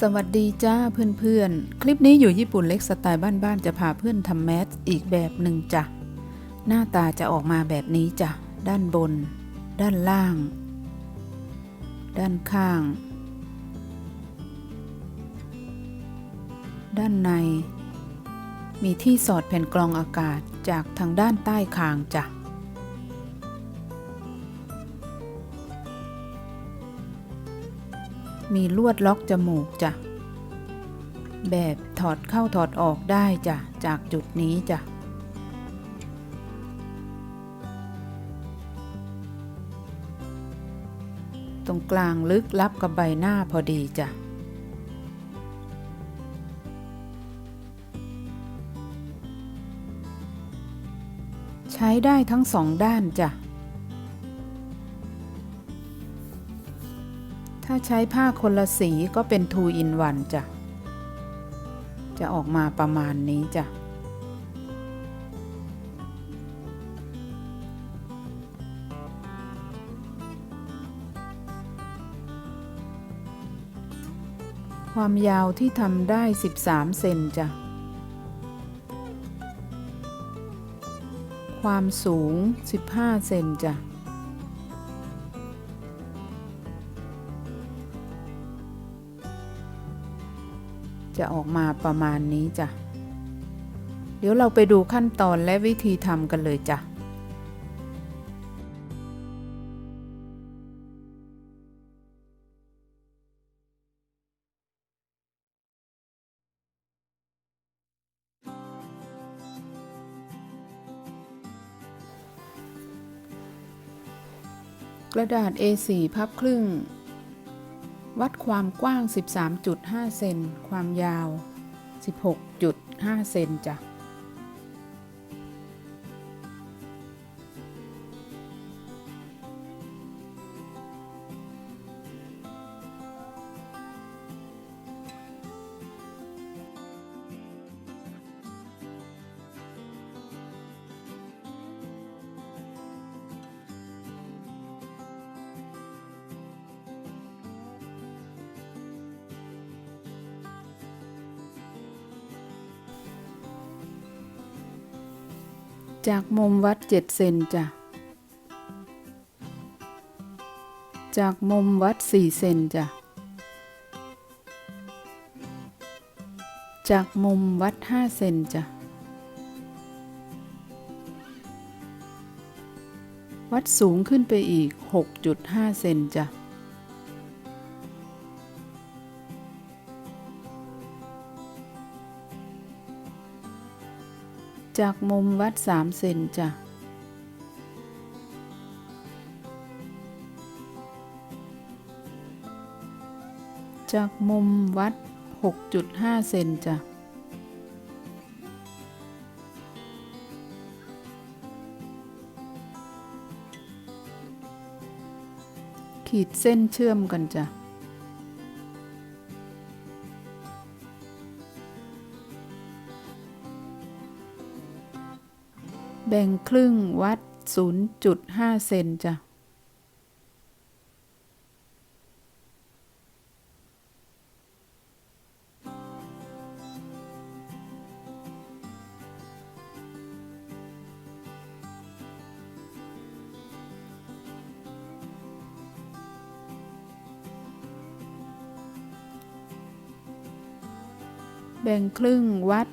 สวัสดีจ้าเพื่อนๆ คลิปนี้อยู่ญี่ปุ่นเล็กสไตล์บ้านๆ จะพาเพื่อนทำแมสอีกแบบหนึ่งจ้ะ หน้าตาจะออกมาแบบนี้จ้ะ ด้านบน ด้านล่าง ด้านข้าง ด้านใน มีที่สอดแผ่นกรองอากาศจากทางด้านใต้คางจ้ะ มีลวดล็อกจมูกจ้ะ แบบถอดเข้าถอดออกได้จ้ะ จากจุดนี้จ้ะ ตรงกลางลึกลับกับใบหน้าพอดีจ้ะใช้ได้ทั้งสองด้านจ้ะาใช้ผ้าคนละสีก็เป็น2 in 1จ้ะ จะออกมาประมาณนี้จ้ะ ความยาวที่ทำได้ 13 เซนจ้ะ ความสูง 15 เซนจ้ะ จะออกมาประมาณนี้จ้ะ เดี๋ยวเราไปดูขั้นตอนและวิธีทำกันเลยจ้ะกระดาษ A4 พับครึ่ง วัดความกว้าง 13.5 เซน ความยาว 16.5 เซนจ้ะ จากมุมวัด7เซนจ้ะ จากมุมวัด4เซนจ้ะ จากมุมวัด5เซนจ้ะ วัดสูงขึ้นไปอีก 6.5 เซนจ้ะ จากมุมวัด3เซนจ้ะ จากมุมวัด 6.5 เซนจ้ะ ขีดเส้นเชื่อมกันจ้ะ บ่งครึ่งวัด 0.5 เซนจ้ะ แบ่งครึ่งวัด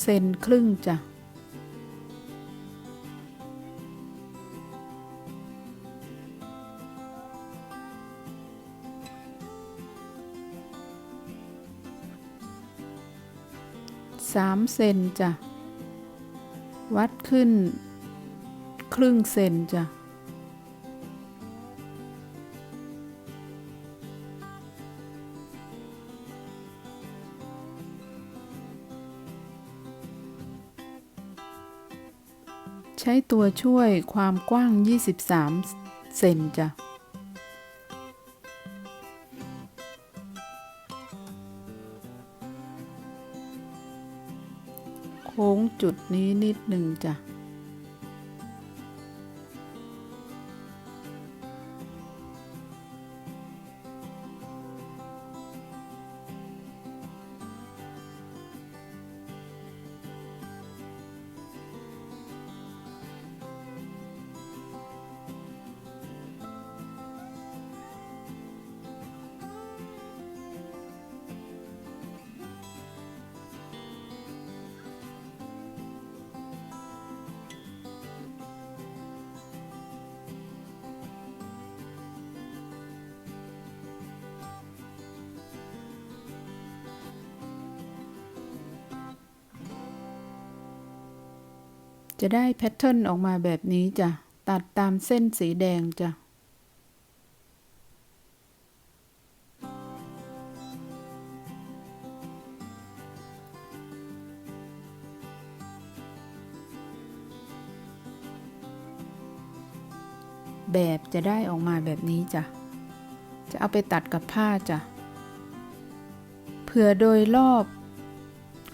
เซนครึ่งจ้ะ สามเซนจ้ะ วัดขึ้น ครึ่งเซนจ้ะ ใช้ตัวช่วยความกว้าง 23 เซนจ้ะ จุดนี้นิดหนึ่งจ้ะ จะได้แพทเทิร์นออกมาแบบนี้จ้ะ ตัดตามเส้นสีแดงจ้ะแบบจะได้ออกมาแบบนี้จ้ะ จะเอาไปตัดกับผ้าจ้ะ เผื่อโดยรอบ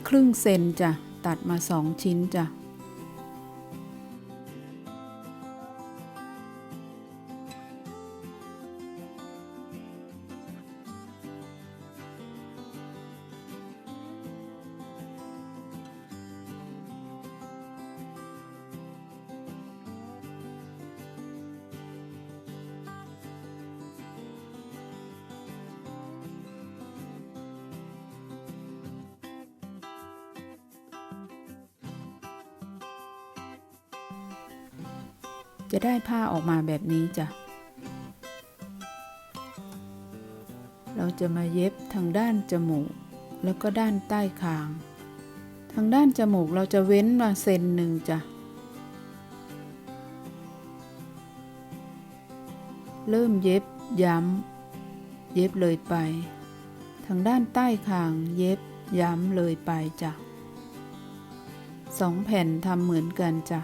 ครึ่งเซนจ้ะ ตัดมาสองชิ้นจ้ะ จะได้ผ้าออกมาแบบนี้จ้ะ เราจะมาเย็บทางด้านจมูก แล้วก็ด้านใต้คาง ทางด้านจมูกเราจะเว้นมาเซนหนึ่งจ้ะ เริ่มเย็บย้ำ เย็บเลยไป ทางด้านใต้คางเย็บย้ำเลยไปจ้ะสองแผ่นทำเหมือนกันจ้ะ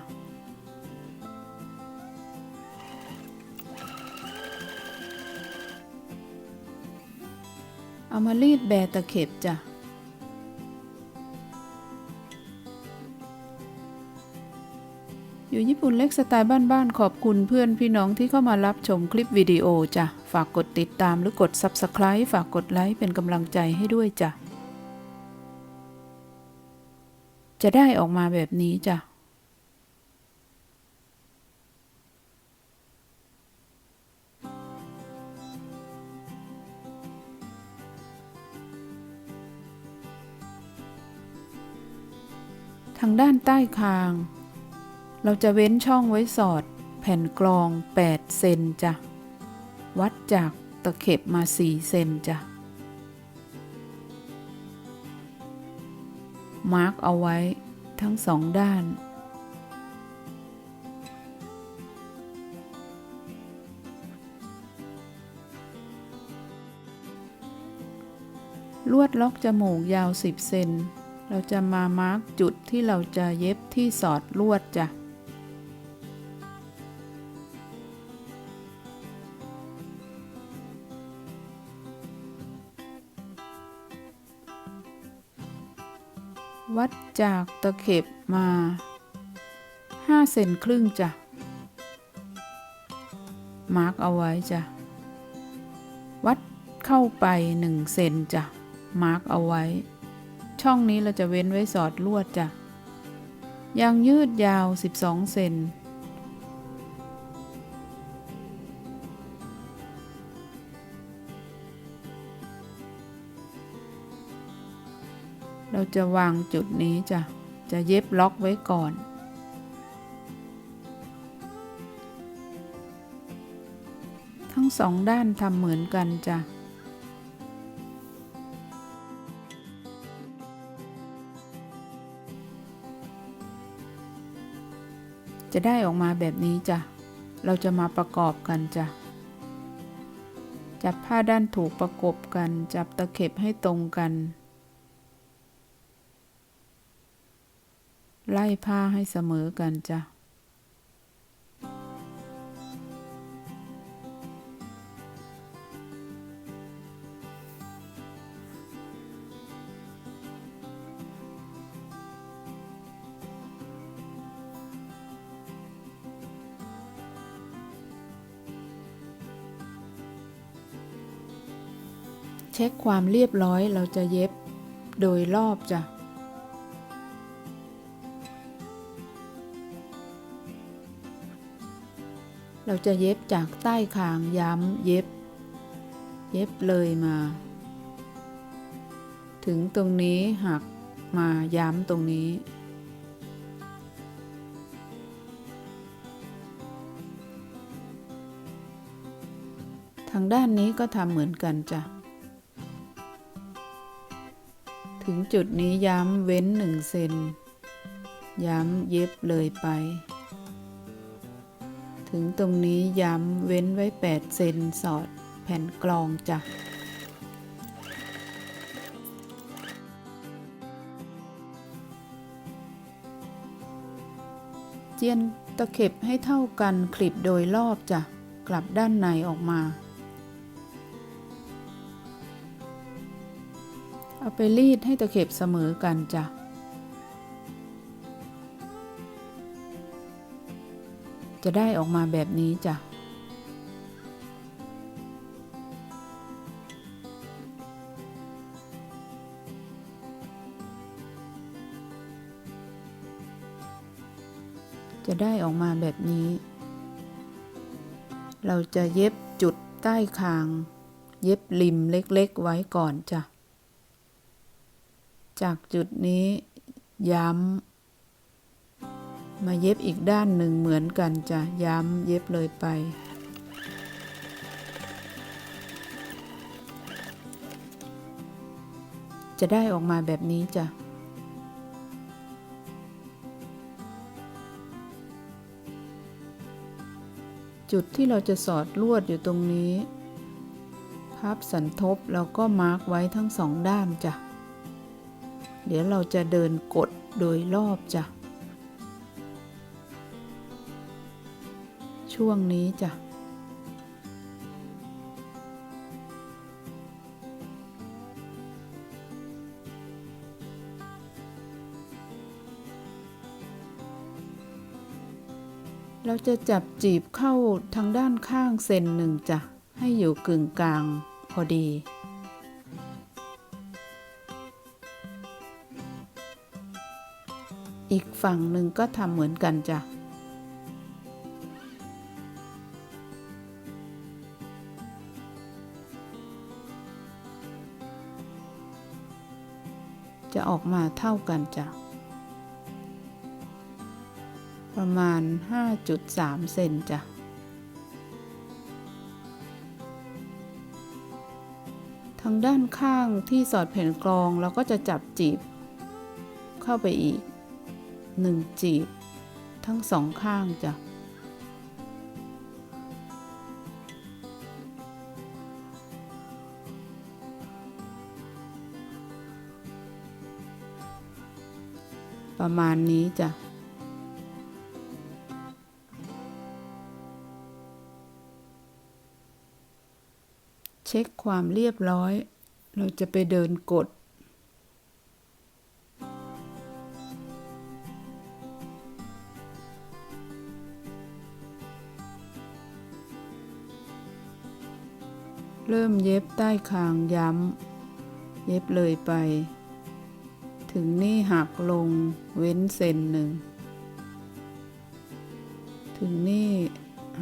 เอามารีดแบตะเข็บจ้ะ อยู่ญี่ปุ่นเล็กสไตล์บ้านๆขอบคุณเพื่อนพี่น้องที่เข้ามารับชมคลิปวิดีโอจ้ะ ฝากกดติดตามหรือกด Subscribe ฝากกดไลค์เป็นกำลังใจให้ด้วยจ้ะ จะได้ออกมาแบบนี้จ้ะางด้านใต้คาง เราจะเว้นช่องไว้สอด แผ่นกรอง 8 เซนจ้ะ วัดจากตะเข็บมา 4 เซนจ้ะ มาร์กเอาไว้ทั้งสองด้านลวดล็อกจมูกยาว 10 เซน เราจะมามาร์กจุดที่เราจะเย็บที่สอดลวดจ้ะวัดจากตะเข็บมา 5 เซนครึ่งจ้ะ มาร์กเอาไว้จ้ะ วัดเข้าไป 1 เซนจ้ะ มาร์กเอาไว้ ช่องนี้เราจะเว้นไว้สอดลวดจ้ะยางยืดยาว 12 เซนเราจะวางจุดนี้จ้ะ จะเย็บล็อกไว้ก่อน ทั้งสองด้านทำเหมือนกันจ้ะ จะได้ออกมาแบบนี้จ้ะ เราจะมาประกอบกันจ้ะ จับผ้าด้านถูกประกบกัน จับตะเข็บให้ตรงกัน ไล่ผ้าให้เสมอกันจ้ะ ช็คความเรียบร้อยเราจะเย็บโดยรอบจ้ะเราจะเย็บจากใต้คางย้ำเย็บ เย็บเลยมา ถึงตรงนี้หักมาย้ำตรงนี้ ทางด้านนี้ก็ทำเหมือนกันจ้ะ ถึงจุดนี้ย้ำเว้นหนึ่งเซน ย้ำเย็บเลยไป ถึงตรงนี้ย้ำเว้นไว้ 8 เซนสอดแผ่นกลองจ้ะเจียนตะเข็บให้เท่ากันคลิปโดยรอบจ้ะ กลับด้านในออกมา เอาไปรีดให้ตะเข็บเสมอกันจ้ะ จะได้ออกมาแบบนี้จ้ะ จะได้ออกมาแบบนี้ เราจะเย็บจุดใต้คาง เย็บริมเล็กๆไว้ก่อนจ้ะ จากจุดนี้ย้ำ มาเย็บอีกด้านหนึ่งเหมือนกันจะย้ำเย็บเลยไป จะได้ออกมาแบบนี้จ้ะจุดที่เราจะสอดลวดอยู่ตรงนี้ พับสันทบแล้วก็มาร์กไว้ทั้งสองด้านจ้ะ เดี๋ยวเราจะเดินกดโดยรอบจ้ะ ช่วงนี้จ้ะ เราจะจับจีบเข้าทางด้านข้างเซนหนึ่งจ้ะ ให้อยู่กึ่งกลางพอดี อีกฝั่งหนึ่งก็ทำเหมือนกันจ้ะจะออกมาเท่ากันจ้ะ ประมาณ 5.3 เซนจ้ะ ทางด้านข้างที่สอดแผ่นกรองเราก็จะจับจีบเข้าไปอีก 1จีบ ทั้งสองข้างจ้ะประมาณนี้จ้ะ เช็คความเรียบร้อย เราจะไปเดินกด เริ่มเย็บใต้คางย้ำ เย็บเลยไป ถึงนี่หักลงเว้นเซนหนึ่ง ถึงนี่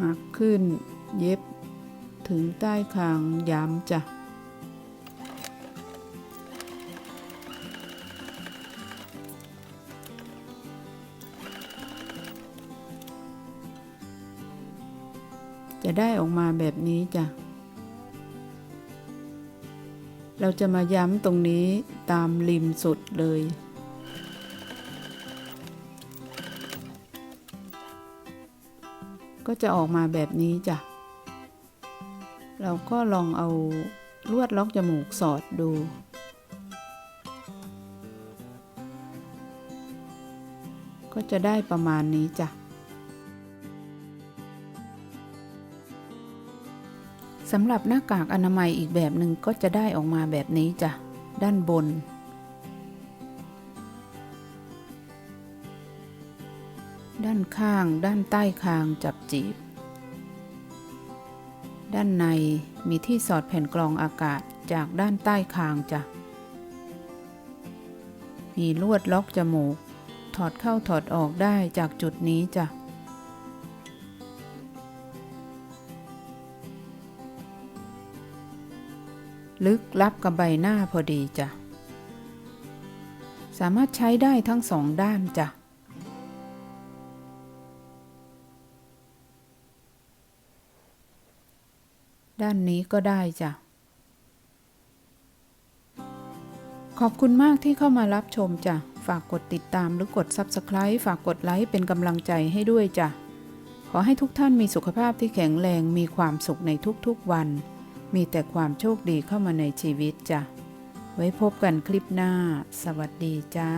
หักขึ้นเย็บถึงใต้คางย้ำจ้ะ จะได้ออกมาแบบนี้จ้ะ เราจะมาย้ำตรงนี้ตามริมสุดเลย ก็จะออกมาแบบนี้จ้ะ เราก็ลองเอาลวดล็อกจมูกสอดดูก็จะได้ประมาณนี้จ้ะ สำหรับหน้ากากอนามัยอีกแบบหนึ่งก็จะได้ออกมาแบบนี้จ้ะ ด้านบน ด้านข้าง ด้านใต้คางจับจีบ ด้านในมีที่สอดแผ่นกรองอากาศจากด้านใต้คางจ้ะ มีลวดล็อกจมูก ถอดเข้าถอดออกได้จากจุดนี้จ้ะ ลึกลับกับใบหน้าพอดีจ้ะ สามารถใช้ได้ทั้งสองด้านจ้ะ ด้านนี้ก็ได้จ้ะ ขอบคุณมากที่เข้ามารับชมจ้ะ ฝากกดติดตามหรือกด Subscribe ฝากกดไลค์เป็นกำลังใจให้ด้วยจ้ะ ขอให้ทุกท่านมีสุขภาพที่แข็งแรงมีความสุขในทุกๆวัน มีแต่ความโชคดีเข้ามาในชีวิตจ้ะ ไว้พบกันคลิปหน้า สวัสดีจ้า